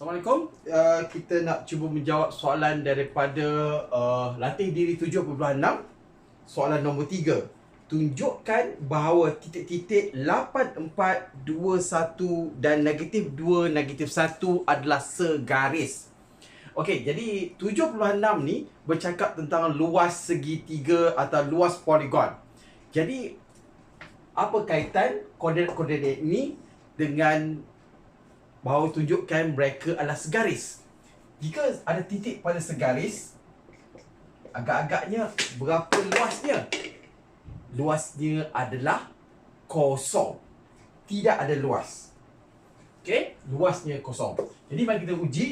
Assalamualaikum. Uh, kita nak cuba menjawab soalan daripada uh, latih diri 7.6. Soalan nombor 3. Tunjukkan bahawa titik-titik 8421 dan negatif 2 negatif 1 adalah segaris. Okey, jadi 7.6 ni bercakap tentang luas segitiga atau luas poligon. Jadi apa kaitan koordinat-koordinat ini dengan bahawa tunjukkan mereka adalah segaris. Jika ada titik pada segaris, agak-agaknya berapa luasnya? Luasnya adalah kosong. Tidak ada luas. Okey, luasnya kosong. Jadi mari kita uji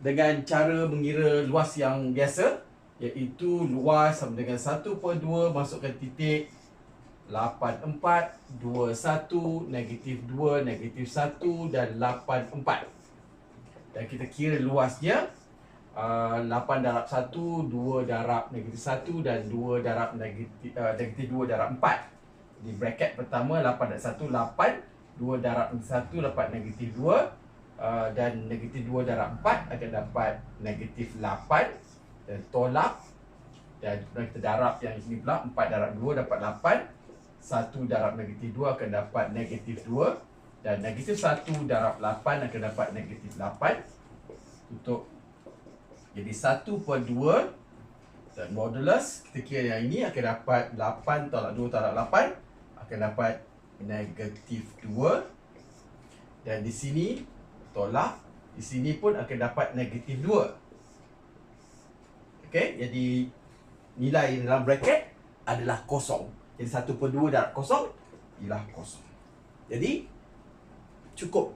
dengan cara mengira luas yang biasa iaitu luas sama dengan 1/2 masukkan titik 84, 21, negatif 2, negatif 1 dan 84 Dan kita kira luasnya uh, 8 darab 1, 2 darab negatif 1 dan 2 darab negatif, uh, negatif 2 darab 4 Di bracket pertama 8 darab 1, 8 2 darab 1 dapat negatif 2 uh, Dan negatif 2 darab 4 akan dapat negatif 8 Dan tolak dan kita darab yang ini pula 4 darab 2 dapat 8 1 darab negatif 2 akan dapat negatif 2 dan negatif 1 darab 8 akan dapat negatif 8 untuk jadi 1 per 2 dan modulus kita kira yang ini akan dapat 8 tolak 2 tolak 8 akan dapat negatif 2 dan di sini tolak di sini pun akan dapat negatif 2 Okey, jadi nilai dalam bracket adalah kosong. Jadi satu per dua darab kosong Ialah kosong. Jadi Cukup.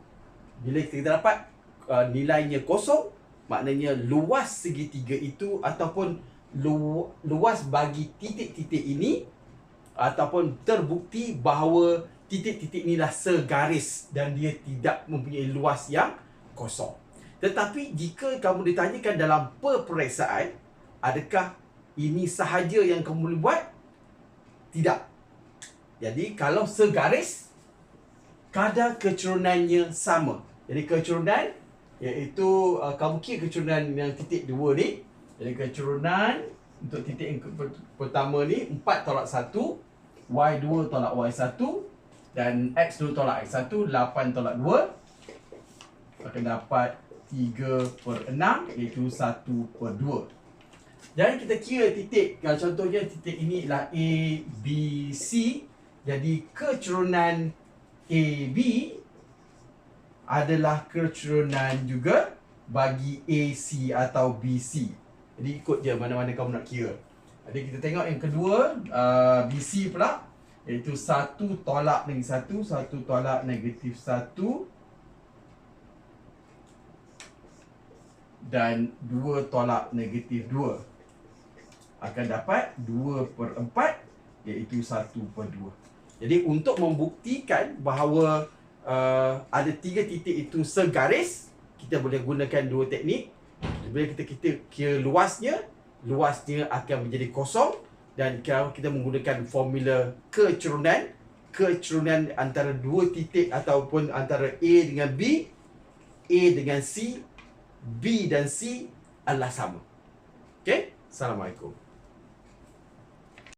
Bila kita dapat uh, Nilainya kosong Maknanya luas segitiga itu Ataupun lu, Luas bagi titik-titik ini Ataupun terbukti bahawa Titik-titik inilah segaris Dan dia tidak mempunyai luas yang Kosong. Tetapi jika kamu ditanyakan dalam peperiksaan Adakah ini sahaja yang kamu boleh buat? Tidak. Jadi kalau segaris kadar kecerunannya sama. Jadi kecurunan iaitu uh, kamu kira kecurunan yang titik dua ni. Jadi kecurunan untuk titik yang pertama ni 4 tolak 1, Y2 tolak Y1 dan X2 tolak X1, 8 tolak 2 akan dapat 3 per 6 iaitu 1 per 2. Jadi kita kira titik Kalau contohnya titik ini adalah A, B, C. Jadi kecerunan AB Adalah kecerunan juga Bagi AC atau BC Jadi ikut je mana-mana kamu nak kira. Jadi kita tengok yang kedua uh, BC pula. Iaitu satu tolak dengan satu Satu tolak negatif satu Dan dua tolak negatif dua. Akan dapat 2 per 4 iaitu 1 per 2 jadi untuk membuktikan bahawa uh, ada tiga titik itu segaris kita boleh gunakan dua teknik. Bila kita, kita kira luasnya luasnya akan menjadi kosong dan kalau kita menggunakan formula kecerunan kecerunan antara dua titik ataupun antara A dengan B A dengan C B dan C adalah sama. Okay? Assalamualaikum.